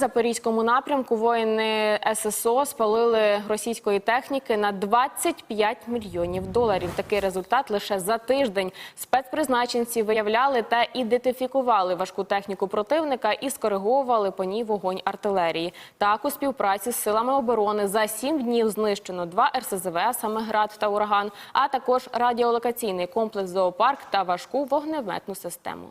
Запорізькому напрямку воїни ССО спалили російської техніки на 25 мільйонів доларів. Такий результат лише за тиждень. Спецпризначенці виявляли та ідентифікували важку техніку противника і скориговували по ній вогонь артилерії. Так, у співпраці з силами оборони за сім днів знищено два РСЗВ, саме град та ураган, а також радіолокаційний комплекс зоопарк та важку вогнеметну систему.